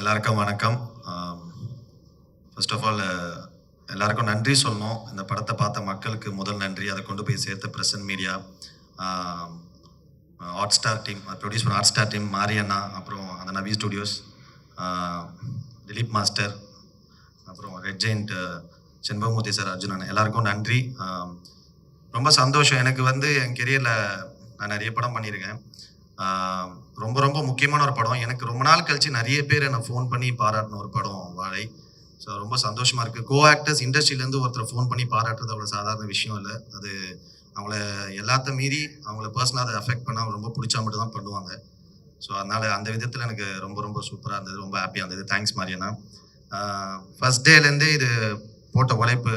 எல்லாருக்கும் வணக்கம். First of all எல்லாருக்கும் நன்றி சொல்லணும். இந்த படத்தை பார்த்த மக்களுக்கு முதல் நன்றி. அதை கொண்டு போய் சேர்த்த present media hot star team produce பண்ண ஹாட் ஸ்டார் டீம் மாரியண்ணா அப்புறம் அந்த நவி ஸ்டுடியோஸ் திலீப் மாஸ்டர் அப்புறம் Red Giant Senbagamoorthy sir Arjunan எல்லாருக்கும் நன்றி. ரொம்ப சந்தோஷம். எனக்கு வந்து என் கெரியரில் நான் நிறைய படம் பண்ணியிருக்கேன். ரொம்ப ரொம்ப முக்கியமான ஒரு படம். எனக்கு ரொம்ப நாள் கழிச்சு நிறைய பேர் என்னை ஃபோன் பண்ணி பாராட்டின ஒரு படம் வாழை. ஸோ ரொம்ப சந்தோஷமா இருக்கு. கோ ஆக்டர்ஸ் இண்டஸ்ட்ரியிலேருந்து ஒருத்தர் ஃபோன் பண்ணி பாராட்டுறது அவ்வளோ சாதாரண விஷயம் இல்லை. அது அவங்கள எல்லாத்த மீறி அவங்கள பர்சனலாக அதை அஃபெக்ட் பண்ணால் ரொம்ப பிடிச்சா மட்டும் தான் பண்ணுவாங்க. ஸோ அதனால அந்த விதத்தில் எனக்கு ரொம்ப ரொம்ப சூப்பராக இருந்தது. ரொம்ப ஹாப்பியாக இருந்தது. தேங்க்ஸ் மாரியண்ணா. ஃபர்ஸ்ட் டேலேருந்தே இது போட்ட உழைப்பு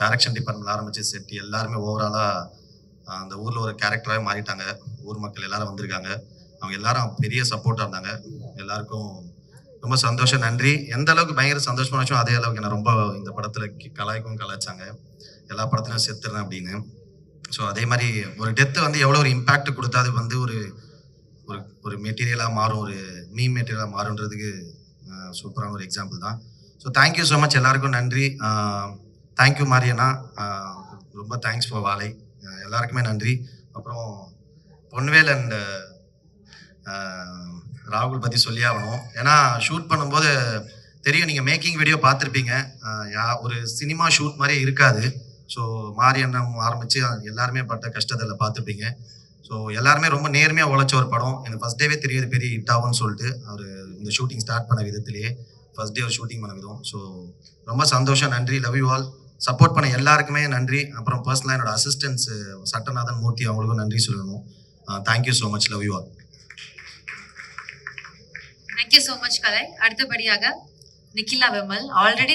டைரக்ஷன் டிபார்ட்மெண்ட் ஆரம்பிச்சு செட் எல்லாருமே ஓவராலாக அந்த ஊரில் ஒரு கேரக்டராகவே மாறிட்டாங்க. ஊர் மக்கள் எல்லாரும் வந்திருக்காங்க. அவங்க எல்லாரும் பெரிய சப்போர்ட்டாக இருந்தாங்க. எல்லாருக்கும் ரொம்ப சந்தோஷம். நன்றி. எந்த அளவுக்கு பயங்கர சந்தோஷமா விஷயம் அதே அளவுக்கு என்ன ரொம்ப இந்த படத்தில் கலாய்க்கும் கலாய்ச்சாங்க. எல்லா படத்துலையும் செத்துறேன் அப்படின்னு. ஸோ அதே மாதிரி ஒரு டெத்து வந்து எவ்வளோ ஒரு இம்பேக்ட் கொடுத்தா அது வந்து ஒரு ஒரு ஒரு மெட்டீரியலாக மாறும். ஒரு மீ மெட்டீரியலாக மாறுன்றதுக்கு சூப்பரான ஒரு எக்ஸாம்பிள் தான். ஸோ தேங்க்யூ ஸோ மச் எல்லாருக்கும் நன்றி. தேங்க்யூ மாரியண்ணா ரொம்ப தேங்க்ஸ் ஃபார் வாழை. எல்லாருக்குமே நன்றி. அப்புறம் பொன்வேல் அண்ட் ராகுல் பற்றி சொல்லி ஆகணும். ஏன்னா ஷூட் பண்ணும்போது தெரியும் நீங்கள் மேக்கிங் வீடியோ பார்த்துருப்பீங்க. யா ஒரு சினிமா ஷூட் மாதிரியே இருக்காது. ஸோ மாரியண்ணம் ஆரம்பித்து எல்லாருமே பட்ட கஷ்டத்தில் பார்த்துருப்பீங்க. ஸோ எல்லாருமே ரொம்ப நேர்மையாக உழைச்ச ஒரு படம். எனக்கு ஃபர்ஸ்ட் டேவே தெரியாது பெரிய ஹிட்டாகும்னு சொல்லிட்டு. அவர் இந்த ஷூட்டிங் ஸ்டார்ட் பண்ண விதத்திலேயே ஃபர்ஸ்ட் டே ஒரு ஷூட்டிங் பண்ண விதம். ஸோ ரொம்ப சந்தோஷம். நன்றி. லவ் யூ ஆல் சப்போர்ட் பண்ண எல்லாருக்குமே நன்றி. அப்புறம் பர்சனலாக என்னோட அசிஸ்டன்ஸ் சட்டநாதன் மூர்த்தி அவங்களுக்கும் நன்றி சொல்லணும். Thank you so much love you all thank you so much Kalai. அடுத்தபடியாக நிக்கிலா விமல். ஆல்ரெடி